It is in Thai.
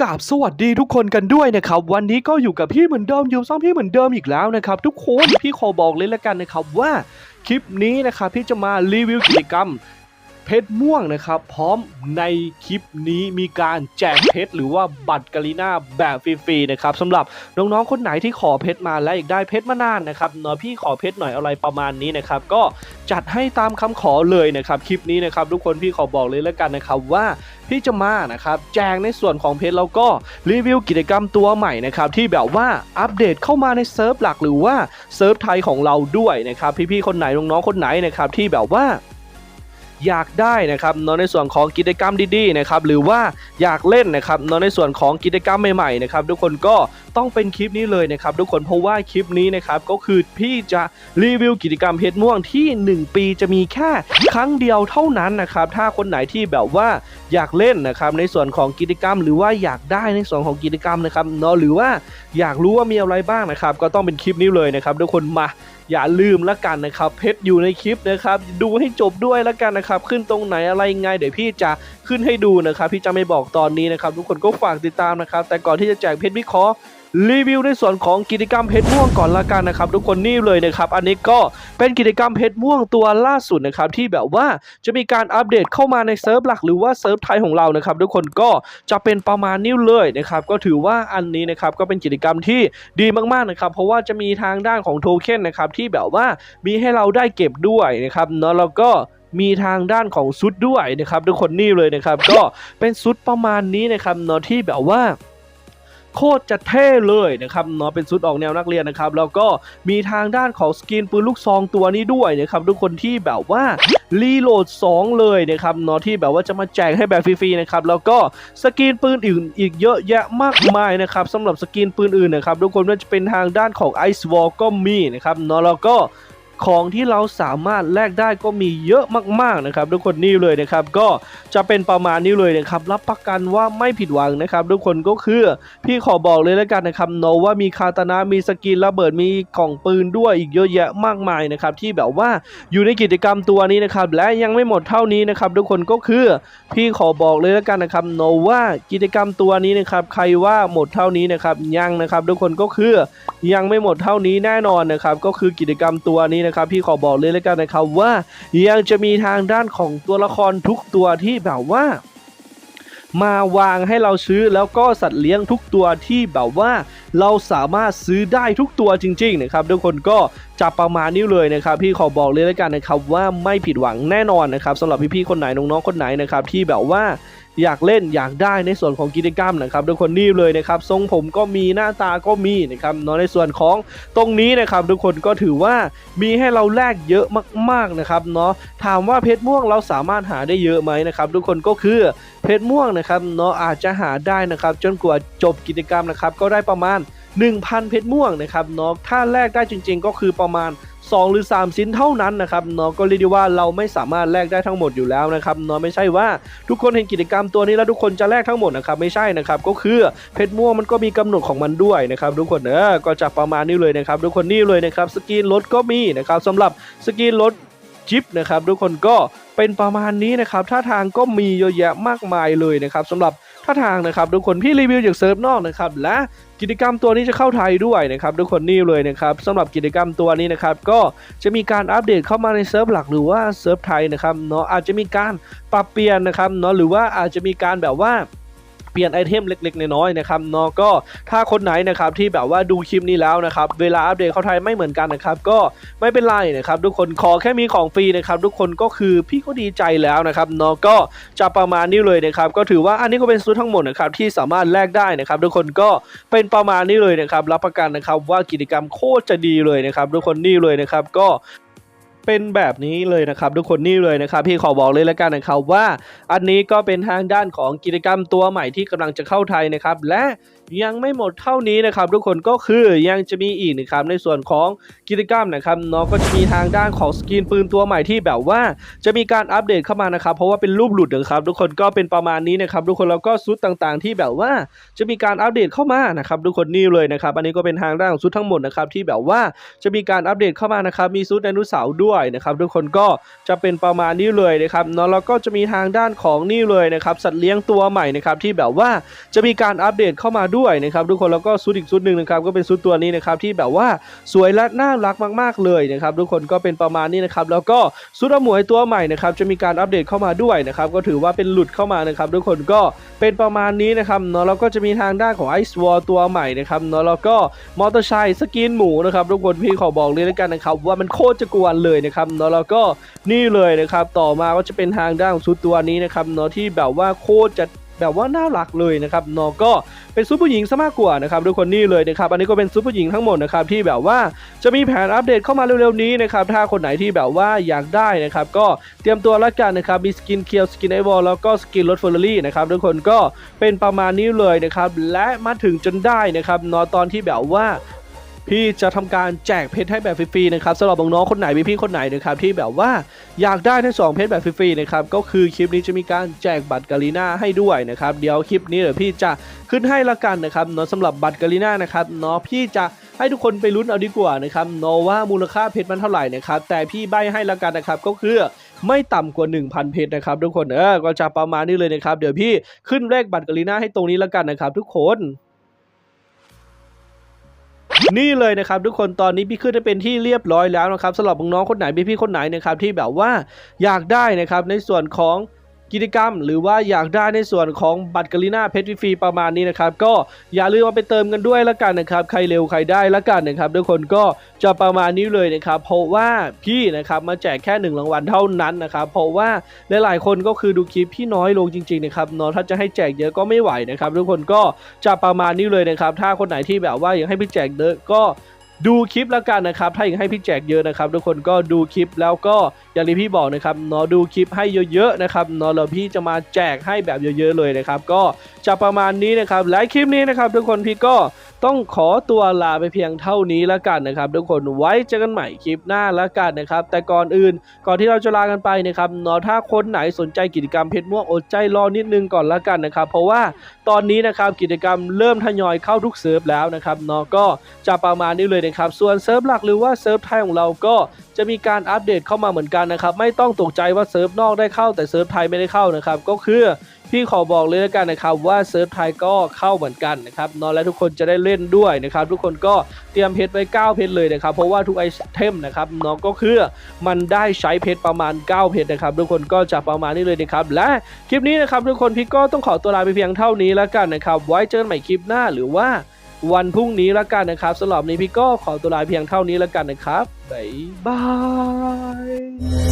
กราบสวัสดีทุกคนกันด้วยนะครับ วันนี้ก็อยู่กับพี่เหมือนเดิมอยู่ซ่องพี่เหมือนเดิมอีกแล้วนะครับ ทุกคนพี่ขอบอกเลยละกันนะครับว่าคลิปนี้นะครับพี่จะมารีวิวกิจกรรม เพชรม่วงนะครับ พร้อมในคลิปนี้มีการแจกเพชรหรือว่าบัตรกาลิน่าแบบฟรีๆนะครับสำหรับน้องๆคนไหนที่ขอเพชรมาและอยากได้เพชรมานานนะครับเนาะพี่ขอเพชรหน่อยอะไรประมาณนี้นะครับ ก็จัดให้ตามคำขอเลยนะครับคลิปนี้นะครับทุกคนพี่ขอบอกเลยแล้วกันนะครับว่าพี่จะมานะครับแจกในส่วนของเพชรแล้วก็รีวิวกิจกรรมตัวใหม่นะครับที่แบบว่าอัปเดตเข้ามาในเซิร์ฟหลักหรือว่าเซิร์ฟไทยของเราด้วยนะครับพี่ๆคนไหนน้องๆคนไหนนะครับที่แบบว่า อยากได้นะครับเนาะในส่วนของกิจกรรมดีๆนะครับหรือว่าอยากเล่นนะครับเนาะในส่วนของกิจกรรมใหม่ๆนะครับทุกคนก็ต้องเป็นคลิปนี้เลยนะครับทุกคนเพราะว่าคลิปนี้นะครับก็คือพี่จะรีวิวกิจกรรมเพชรม่วงที่ 1 ปีจะมีแค่ครั้งเดียวเท่านั้นนะครับถ้าคนไหนที่แบบว่าอยากเล่นนะครับในส่วนของกิจกรรม หรือว่าอยากได้ในส่วนของกิจกรรมนะครับเนาะหรือว่าอยากรู้ว่ามีอะไรบ้างนะครับก็ต้องเป็นคลิปนี้เลยนะครับทุกคนมา อย่าลืมละกันนะครับ เพชรอยู่ในคลิปนะครับ ดูให้จบด้วยละกันนะครับ ขึ้นตรงไหนอะไรยังไงเดี๋ยวพี่จะขึ้นให้ดูนะครับ พี่จะไม่บอกตอนนี้นะครับ ทุกคนก็ฝากติดตามนะครับ แต่ก่อนที่จะแจกเพชรวิเคราะห์ รีวิวในส่วนของกิจกรรมเพชรม่วงก่อนละกันนะครับ ทุกคนนี่เลยนะครับ อันนี้ก็เป็นกิจกรรมเพชรม่วงตัวล่าสุดนะครับที่แบบว่าจะมีการอัปเดตเข้ามาในเซิร์ฟหลักหรือว่าเซิร์ฟไทยของเรานะครับ ทุกคนก็จะเป็นประมาณนี้เลยนะครับ ก็ถือว่าอันนี้นะครับก็เป็นกิจกรรมที่ดีมากๆนะครับ เพราะว่าจะมีทางด้านของโทเค็นนะครับที่แบบว่ามีให้เราได้เก็บด้วยนะครับเนาะแล้วก็มีทางด้านของซุดด้วยนะครับ ทุกคนนี่เลยนะครับ ก็เป็นซุดประมาณนี้นะครับเนาะที่แบบว่า โคตรจะเท่เลยนะครับเนาะเป็นชุดออกแนวนักเรียนนะครับ แล้วก็มีทางด้านของสกินปืนลูกซองตัวนี้ด้วยนะครับทุกคนที่แบบว่ารีโหลด 2 เลยนะครับเนาะที่แบบว่าจะมาแจกให้แบบฟรีๆนะครับแล้วก็สกินปืนอื่นอีกเยอะแยะมากมายนะครับสำหรับสกินปืนอื่นนะครับทุกคนว่าจะเป็นทางด้านของ Ice Wall ก็มีนะครับเนาะแล้วก็ ของที่เราสามารถแลกได้ก็มีเยอะมากๆนะครับทุกคนนี่เลยนะครับก็จะเป็นประมาณนี้เลยนะครับรับประกันว่าไม่ผิดหวังนะครับทุกคนก็คือพี่ขอบอกเลยแล้วกันนะครับโนว่ามีคาตานะมีสกินระเบิดมีกล่องปืนด้วยอีกเยอะแยะมากมายนะครับที่แบบว่าอยู่ในกิจกรรมตัวนี้นะครับและยังไม่หมดเท่านี้นะครับทุกคนก็คือพี่ขอบอกเลยแล้วกันนะครับโนว่ากิจกรรมตัวนี้นะครับใครว่าหมดเท่านี้นะครับยังนะครับทุกคนก็คือยังไม่หมดเท่านี้แน่นอนนะครับก็คือกิจกรรมตัวนี้นะครับพี่ขอบอกเลยแล้วกันนะครับว่ายังจะมีทางด้านของตัวละครทุกตัวที่แบบว่ามาวางให้เราซื้อแล้วก็สัตว์เลี้ยงทุกตัวที่แบบว่า เราสามารถซื้อได้ทุกตัวจริง ๆ นะครับทุกคนก็ จะประมาณนี้เลยนะครับพี่ขอบอกเลยแล้วกันนะครับว่าไม่ผิดหวังแน่นอนนะครับสำหรับพี่ๆคนไหนน้องๆคนไหนนะครับที่แบบว่าอยากเล่นอยากได้ในส่วนของกิจกรรมนะครับทุกคนนี่เลยนะครับทรงผมก็มีหน้าตาก็มีนะครับเนาะในส่วนของตรงนี้นะครับทุกคนก็ถือว่ามีให้เราแลกเยอะมากๆนะครับเนาะถามว่าเพชรม่วงเราสามารถหาได้เยอะไหมนะครับทุกคนก็คือเพชรม่วงนะครับเนาะอาจจะหาได้นะครับจนกว่าจบกิจกรรมนะครับก็ได้ประมาณ 1,000 เพชรม่วงนะครับเนาะถ้าแลกได้จริง ๆ ก็คือประมาณ 2 หรือ 3 ชิ้นเท่านั้นนะครับเนาะก็เรียกได้ว่าเราไม่สามารถแลกได้ทั้งหมดอยู่แล้วนะครับเนาะไม่ใช่ว่าทุกคนเห็นกิจกรรมตัวนี้แล้วทุกคนจะแลกทั้งหมดนะครับไม่ใช่นะครับก็คือเพชรม่วงมันก็มีกำหนดของมันด้วยนะครับทุกคนเออก็จะประมาณนี้เลยนะครับทุกคนนี่เลยนะครับสกินรถก็มีนะครับสำหรับสกินรถจิปนะครับทุกคนก็เป็นประมาณนี้นะครับท่าทางก็มีเยอะแยะมากมายเลยนะครับสำหรับ ท่าทางนะครับทุกคนพี่รีวิวจากเซิร์ฟนอกนะครับและกิจกรรมตัวนี้จะเข้าไทยด้วยนะครับทุกคนนี่เลยนะครับสำหรับกิจกรรมตัวนี้นะครับก็จะมีการอัปเดตเข้ามาในเซิร์ฟหลักหรือว่าเซิร์ฟไทยนะครับเนาะอาจจะมีการปรับเปลี่ยนนะครับเนาะหรือว่าอาจจะมีการแบบว่า เปลี่ยนไอเทมเล็กๆ น้อยๆนะครับเนาะก็ถ้าคนไหนนะครับที่แบบว่าดูคลิปนี้แล้วนะครับเวลาอัปเดตเข้าไทยไม่เหมือนกันนะครับก็ไม่เป็นไรนะครับทุกคนขอแค่มีของฟรีนะครับทุกคนก็คือพี่ก็ดีใจแล้วนะครับเนาะก็จะประมาณนี้เลยนะครับก็ถือว่าอันนี้ก็เป็นซูตทั้งหมดนะครับที่สามารถแลกได้นะครับทุกคนก็เป็นประมาณนี้เลยนะครับรับประกันนะครับว่ากิจกรรมโคตรจะดีเลยนะครับทุกคนนี่เลยนะครับก็ เป็นแบบนี้เลยนะครับ ทุกคนนี่เลยนะครับ พี่ขอบอกเลยแล้วกันนะครับว่า อันนี้ก็เป็นทางด้านของกิจกรรมตัวใหม่ที่กำลังจะเข้าไทยนะครับ และยังไม่หมดเท่านี้นะครับ ทุกคนก็คือยังจะมีอีกนะครับในส่วนของกิจกรรมนะครับเนาะก็จะมีทางด้านของสกินปืนตัวใหม่ที่แบบว่า จะมีการอัปเดตเข้ามานะครับเพราะว่าเป็นรูปหลุดนะครับ ทุกคนก็เป็นประมาณนี้นะครับทุกคนแล้วก็ซุดต่างๆ ที่แบบว่าจะมีการอัปเดตเข้ามานะครับทุกคนนี่เลยนะครับ อันนี้ก็เป็นทางด้านของซุดทั้งหมดนะครับที่แบบว่าจะมีการอัปเดตเข้ามานะครับมีซุดไดโนเสาร์ด้วยนะครับทุกคนก็จะเป็นประมาณนี้เลยนะครับเนาะแล้วก็จะมีทางด้านของนี่เลยนะครับสัตว์เลี้ยงตัวใหม่นะครับที่แบบว่าจะมีการอัปเดตเข้ามาด้วยวยนะครับทุกคนแล้วก็ซุดอีกซุดหนึ่งนะครับก็เป็นซุดตัวนี้นะครับที่แบบว่าสวยและน่ารักมากๆเลยนะครับทุกคนก็เป็นประมาณนี้นะครับแล้วก็ซุดอมวยตัวใหม่นะครับจะมีการอัปเดตเข้ามาด้วยนะครับก็ถือว่าเป็นหลุดเข้ามานะครับทุกคนก็เป็นประมาณนี้นะครับเนาะแล้วก็จะมีทางด้านของไอซ์วอลตัวใหม่นะครับเนาะแล้วก็มอเตอร์ไซค์สกินหมูนะครับทุกคนพี่ขอบอกเลยแล้วกันนะครับว่ามันโคตรจะกวนเลยนะครับเนาะแล้วก็นี่เลยนะครับต่อมาก็จะเป็นทางด้านของซุดตัวนี้นะครับเนาะที่แบบว่าโคตรจะ แบบว่าน่ารักเลยนะครับนาะก็เป็นซุปผู้หญิงซะมากกว่านะครับทุกคนนี่เลยนะครับอันนี้ก็เป็นซุปผู้หญิงทั้งหมดนะครับที่แบบว่าจะมีแผนอัปเดตเข้ามาเร็วๆนี้นะครับถ้าคนไหนที่แบบว่าอยากได้นะครับก็เตรียมตัวแล้วกันนะครับมีสกินเคียวสกินไอวอลแล้วก็สกินรถเฟอร์รารี่นะครับทุกคนก็เป็นประมาณนี้เลยนะครับและมาถึงจนได้นะครับนาะตอนที่แบบว่า พี่จะทำการแจกเพชรให้แบบฟรีๆนะครับสำหรับน้องๆคนไหนพี่ๆคนไหนนะครับที่แบบว่าอยากได้ทั้งสองเพชรแบบฟรีๆนะครับก็คือคลิปนี้จะมีการแจกบัตรกาลีน่าให้ด้วยนะครับเดี๋ยวคลิปนี้เดี๋ยวพี่จะขึ้นให้ละกันนะครับเนาะสำหรับบัตรกาลีน่านะครับเนาะพี่จะให้ทุกคนไปลุ้นเอาดีกว่านะครับเนาะว่ามูลค่าเพชรมันเท่าไหร่นะครับแต่พี่ใบให้ละกันนะครับก็คือไม่ต่ำกว่า 1,000 เพชรนะครับทุกคนเออก็จะประมาณนี้เลยนะครับเดี๋ยวพี่ขึ้นเลขบัตรกาลีน่าให้ตรงนี้ละกันนะครับทุกคน นี่เลยนะครับทุกคนตอนนี้พี่ขึ้นได้เป็นที่เรียบร้อยแล้วนะครับสำหรับน้องคนไหนพี่ๆคนไหนนะครับที่แบบว่าอยากได้นะครับในส่วนของ กิจกรรม หรือว่าอยากได้ในส่วนของบัตรกาลิน่าเพชรฟรีประมาณนี้นะครับ ก็อย่าลืมเอาไปเติมกันด้วยละกันนะครับ ใครเร็วใครได้ละกันนะครับทุกคนก็จะประมาณนี้เลยนะครับ เพราะว่าพี่นะครับมาแจกแค่หนึ่งรางวัลเท่านั้นนะครับ เพราะว่าหลายๆคนก็คือดูคลิปพี่น้อยลงจริงๆนะครับเนาะถ้าจะให้แจกเยอะก็ไม่ไหวนะครับ ทุกคนก็จะประมาณนี้เลยนะครับ ถ้าคนไหนที่แบบว่าอยากให้พี่แจกเยอะก็ ดูคลิปแล้วกันนะครับ ถ้าอยากให้พี่แจกเยอะนะครับ ทุกคนก็ดูคลิปแล้วก็อย่างที่พี่บอกนะครับเนาะดูคลิปให้เยอะๆนะครับเนาะแล้วพี่จะมาแจกให้แบบเยอะๆเลยนะครับ ก็จะประมาณนี้นะครับและคลิปนี้นะครับ ทุกคนพี่ก็ ต้องขอตัวลาไปเพียงเท่านี้แล้วกันนะครับ ทุกคนไว้เจอกันใหม่คลิปหน้าแล้วกันนะครับ แต่ก่อนอื่นก่อนที่เราจะลากันไปนะครับเนาะถ้าคนไหนสนใจกิจกรรมเพชรม่วงอดใจรอนิดนึงก่อนแล้วกันนะครับ เพราะว่าตอนนี้นะครับกิจกรรมเริ่มทยอยเข้าทุกเซิร์ฟแล้วนะครับเนาะก็จะประมาณนี้เลยนะครับ ส่วนเซิร์ฟหลักหรือว่าเซิร์ฟไทยของเราก็จะมีการอัปเดตเข้ามาเหมือนกันนะครับ ไม่ต้องตกใจว่าเซิร์ฟนอกได้เข้าแต่เซิร์ฟไทยไม่ได้เข้านะครับ ก็คือ พี่ขอบอกเลยแล้วกันนะครับว่าเซิร์ฟไทยก็เข้าเหมือนกันนะครับนาะและทุกคนจะได้เล่นด้วยนะครับทุกคนก็เตรียมเพชรไว้ 9 เพชรเลยนะครับเพราะว่าทุกไอเทมนะครับเนาะก็คือมันได้ใช้เพชรประมาณ 9 เพชรนะครับทุกคนก็จะประมาณนี้เลยนะครับและคลิปนี้นะครับทุกคนพี่ก็ต้องขอตัวลาไปเพียงเท่านี้แล้วกันนะครับไว้เจอกันใหม่คลิปหน้าหรือว่าวันพรุ่งนี้แล้วกันนะครับสำหรับนี้พี่ก็ขอตัวลาเพียงเท่านี้แล้วกันนะครับบ๊ายบาย